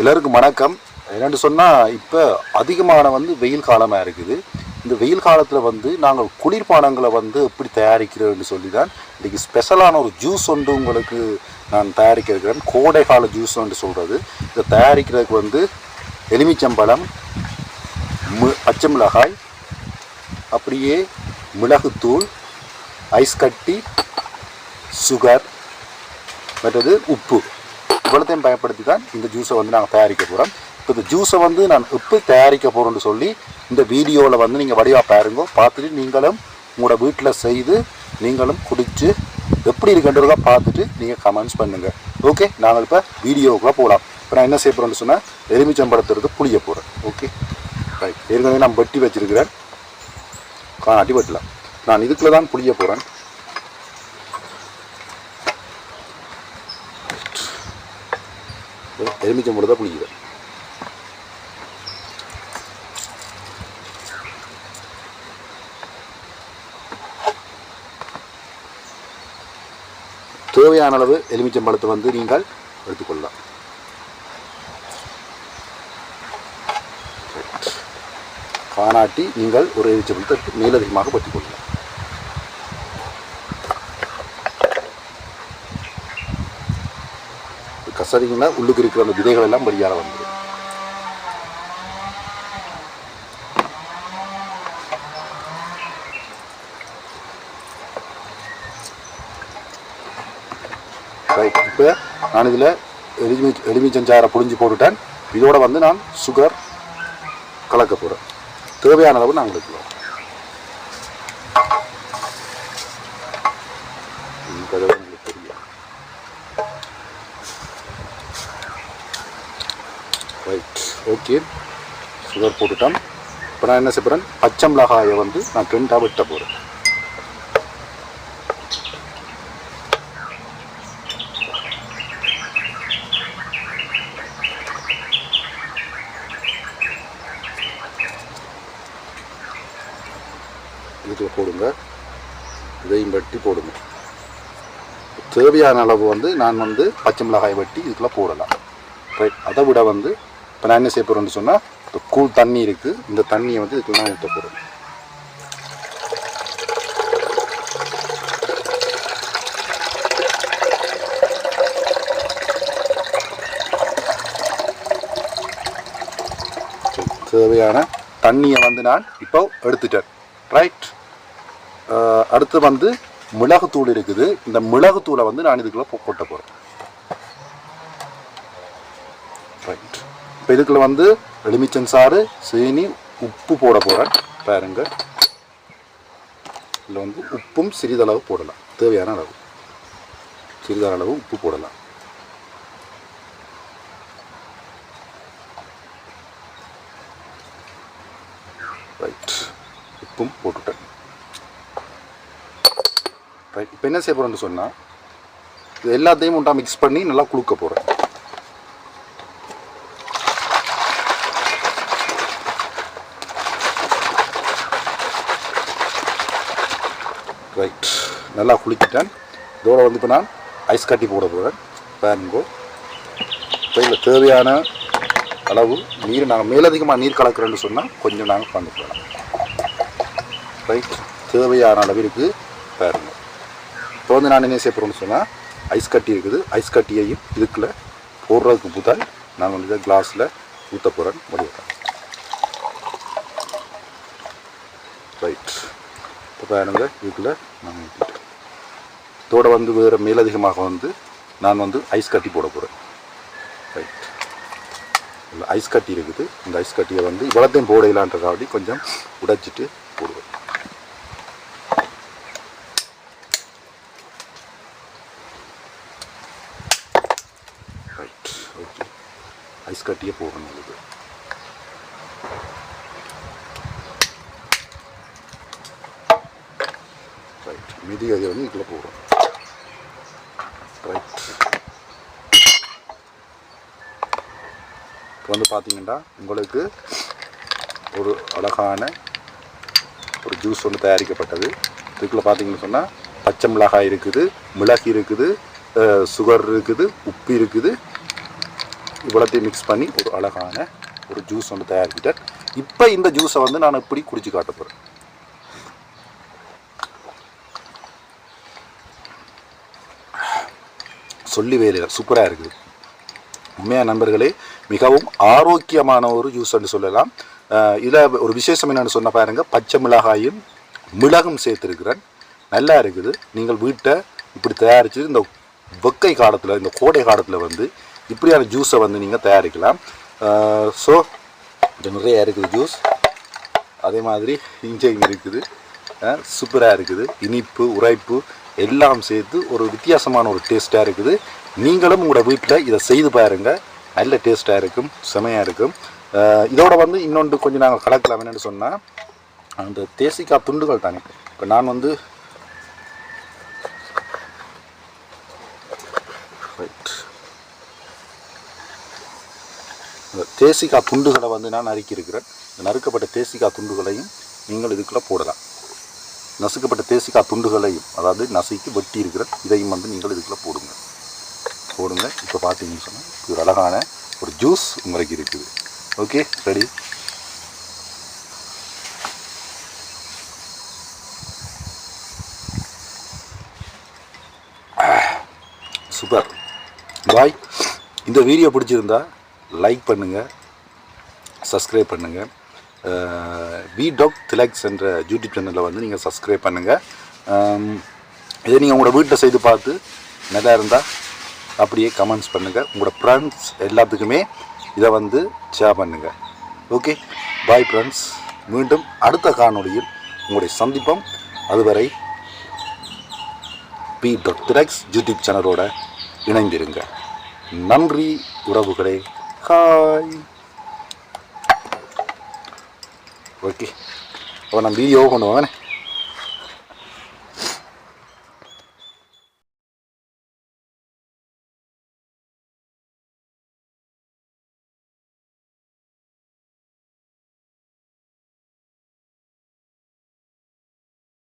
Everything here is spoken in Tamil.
எல்லாருக்கும் வணக்கம். என்னென்னு சொன்னால் இப்போ அதிகமான வந்து வெயில் காலமாக இருக்குது. இந்த வெயில் காலத்தில் வந்து நாங்கள் குளிர்பானங்களை வந்து எப்படி தயாரிக்கிறோம்னு சொல்லி தான் இன்றைக்கி ஸ்பெஷலான ஒரு ஜூஸ் ஒன்று உங்களுக்கு நான் தயாரிக்க இருக்கிறேன் கோடை கால ஜூஸ் ஒன்று சொல்கிறது இதை தயாரிக்கிறதுக்கு வந்து எலுமிச்சம்பழம் மு பச்சை மிளகாய் அப்படியே மிளகுத்தூள் ஐஸ் கட்டி சுகர் மற்றது உப்பு. இவ்வளோத்தையும் பயன்படுத்தி தான் இந்த ஜூஸை வந்து நாங்கள் தயாரிக்க போகிறோம் இப்போ இந்த ஜூஸை வந்து நான் எப்படி தயாரிக்க போகிறோன்னு சொல்லி இந்த வீடியோவில் வந்து நீங்கள் வடிவாக பாருங்க. பார்த்துட்டு நீங்களும் உங்களோட வீட்டில் செய்து நீங்களும் குடித்து எப்படி இருக்குன்றதை பார்த்துட்டு நீங்கள் கமெண்ட்ஸ் பண்ணுங்கள் ஓகே நாங்கள் இப்போ வீடியோவுக்குள்ளே போகலாம் இப்போ நான் என்ன செய்ய போகிறேன்னு சொன்னால் எலுமிச்சம்பழத்துறது புளிய போகிறேன் ஓகே ரைட் ஏற்கனவே நான் வெட்டி வச்சிருக்கிறேன். காணாட்டி வெட்டலாம். நான் இதுக்குள்ளே தான் புளிய போகிறேன் எலுமிச்சம்பழம் தான் புளியுது தேவையான அளவு எலுமிச்சம்பழத்தை வந்து நீங்கள் எடுத்துக்கொள்ளலாம். காணாட்டி நீங்கள் ஒரு எலுமிச்சம்பழத்தை மேலதிகமாக பற்றிக்கொள்ளலாம். கசரிங்கன்னா உள்ளுக்கு இருக்கிற அந்த விதைகள் எல்லாம் வெளியால வந்துடும் ரைட் இப்போ நான் இதில் எலுமி எலுமிச்சஞ்சாரை புழிஞ்சு போட்டுட்டேன். இதோட வந்து நான் சுகர் கலக்க போகிறேன் தேவையான அளவு நான் எடுக்கலாம் இந்த அளவு உங்களுக்கு தெரியும் ரைட் சுகர் போட்டுட்டேன். இப்போ நான் என்ன செய்கிறேன் பச்சை மிளகாயை வந்து நான் ரெண்டாக வெட்ட போகிறேன் இதில் போடுங்க. இதையும் வெட்டி போடுங்க. தேவையான அளவு வந்து நான் வந்து பச்சை மிளகாயை வெட்டி இதுக்குள்ள போடலாம். ரைட் அதை விட வந்து இப்போ நான் என்ன செய்ய போகிறேன்னு சொன்னால் இப்போ கூழ் தண்ணி இருக்குது இந்த தண்ணியை வந்து இதுக்குலாம் நான் ஊற்ற போகிறேன் தேவையான தண்ணியை வந்து நான் இப்போ எடுத்துட்டேன். ரைட் அடுத்து வந்து மிளகுத்தூள் இருக்குது. இந்த மிளகுத்தூளை வந்து நான் இதுக்குள்ளே போட்ட போகிறேன் ரைட் இப்போ இதுக்குள்ள வந்து எலுமிச்சம் சாறு சீனி உப்பு போட போகிறேன் பாருங்க. இதில் வந்து உப்பும் சிறிதளவு போடலாம். தேவையான அளவு. சிறிதளவு அளவு உப்பு போடலாம். ரைட் உப்பும் போட்டுட்டேன். ரைட் இப்போ என்ன செய்ய போகிறேன்னு சொன்னால் இது எல்லாத்தையும் உண்டா மிக்ஸ் பண்ணி நல்லா குளுக்க போகிறேன் ரைட் நல்லா குளிக்கிட்டேன் இதோட வந்து இப்போ நான் ஐஸ் கட்டி போட போகிறேன். பேருங்கோ இப்போ இதில் தேவையான அளவு நீர் நாங்கள் மேலதிகமாக நீர் கலக்கிறேன்னு சொன்னால் கொஞ்சம் நாங்கள் பண்ணி போகலாம் ரைட் தேவையான அளவிற்கு பாருங்க இப்போ வந்து நான் என்ன செய்ய போகிறோம்னு சொன்னால் ஐஸ் கட்டி இருக்குது. ஐஸ் கட்டியையும் இதுக்குள்ள போடுறதுக்கு முதல் நான் வந்து கிளாஸில் ஊற்ற போகிறேன் முடிவுறேன் ரைட் இப்போ பாருங்க இதுக்குள்ளே நான் ஊற்றிட்டேன் இதோட வந்து வேறு மேலதிகமாக வந்து நான் வந்து ஐஸ் கட்டி போட போகிறேன் ரைட் இல்லை ஐஸ் கட்டி இருக்குது. இந்த ஐஸ் கட்டியை வந்து இவ்வளோத்தையும் போடையிலான்றக்காண்டி கொஞ்சம் உடைச்சிட்டு போடுவேன். ரைட் ஓகே ஐஸ் கட்டியே போகணும் இது ரைட் மீதி அதை வந்து இதில் போகிறோம் ரைட் இப்போ வந்து பார்த்தீங்கன்னா உங்களுக்கு ஒரு அழகான ஒரு ஜூஸ் ஒன்று தயாரிக்கப்பட்டது. இதுக்குள்ளே பார்த்தீங்கன்னு சொன்னால் பச்சை மிளகாய் இருக்குது மிளகு இருக்குது சுகர் இருக்குது உப்பு இருக்குது. இவ்வளோத்தையும் மிக்ஸ் பண்ணி ஒரு அழகான ஒரு ஜூஸ் ஒன்று தயாரிக்கிட்டேன் இப்போ இந்த ஜூஸை வந்து நான் இப்படி குடிச்சு காட்ட போகிறேன் சொல்லி வேலையில சூப்பராக இருக்குது. உண்மையான நண்பர்களே மிகவும் ஆரோக்கியமான ஒரு ஜூஸ்ன்னு சொல்லலாம். இதில் ஒரு விசேஷம் என்னென்னு சொன்ன பாருங்க பச்சை மிளகாயும் மிளகும் சேர்த்துருக்கிறேன். நல்லா இருக்குது. நீங்கள் வீட்டை இப்படி தயாரித்து இந்த வெக்கை காலத்தில் இந்த கோடை காலத்தில் வந்து இப்படியான ஜூஸை வந்து நீங்கள் தயாரிக்கலாம். ஸோ நிறையா நிறைய இருக்குது ஜூஸ் அதே மாதிரி இஞ்சையும் இருக்குது. சூப்பராக இருக்குது. இனிப்பு உரைப்பு எல்லாம் சேர்த்து ஒரு வித்தியாசமான ஒரு டேஸ்ட்டாக இருக்குது. நீங்களும் உங்களோட வீட்டில் இதை செய்து பாருங்கள் நல்ல டேஸ்ட்டாக இருக்கும் செமையாக இருக்கும். இதோட வந்து இன்னொன்று கொஞ்சம் நாங்கள் கலக்கலாம் என்னென்னு சொன்னால் அந்த தேசிக்காய் துண்டுகள் தானே. இப்போ நான் வந்து ரைட் தேசிக்காய் துண்டுகளை வந்து நான் நறுக்கியிருக்கிறேன். இந்த நறுக்கப்பட்ட தேசிக்காய் துண்டுகளையும் நீங்கள் இதுக்குள்ளே போடலாம். நசுக்கப்பட்ட தேசிக்காய் துண்டுகளையும் அதாவது நசுக்கி வெட்டி இருக்கிற இதையும் வந்து நீங்கள் இதுக்குள்ளே போடுங்க. போடுங்க. இப்போ பார்த்தீங்கன்னு சொன்னால் இது ஒரு அழகான ஒரு ஜூஸ் உங்களுக்கு இருக்குது. Okay ready. சூப்பர். பாய் இந்த வீடியோ பிடிச்சிருந்தா லைக் பண்ணுங்கள் சப்ஸ்கிரைப் பண்ணுங்கள் வி டாக் திலக்ஸ் என்ற யூடியூப் சேனலில் வந்து நீங்கள் சப்ஸ்கிரைப் பண்ணுங்கள் இதை நீங்கள் உங்களோட வீட்டில் செய்து பார்த்து நல்லா இருந்தால் அப்படியே கமெண்ட்ஸ் பண்ணுங்கள் உங்களோட ஃப்ரெண்ட்ஸ் எல்லாத்துக்குமே இதை வந்து ஷேர் பண்ணுங்கள் ஓகே பாய் ஃப்ரெண்ட்ஸ் மீண்டும் அடுத்த காணொலியில் உங்களுடைய சந்திப்போம். அதுவரை பி டாட் திலக்ஸ் யூடியூப் சேனலோட இணைந்திருங்க. நன்றி உறவுகளே. ஹாய் ஓகே அப்போ நான் வீடியோ கொண்டு வாங்கண்ணே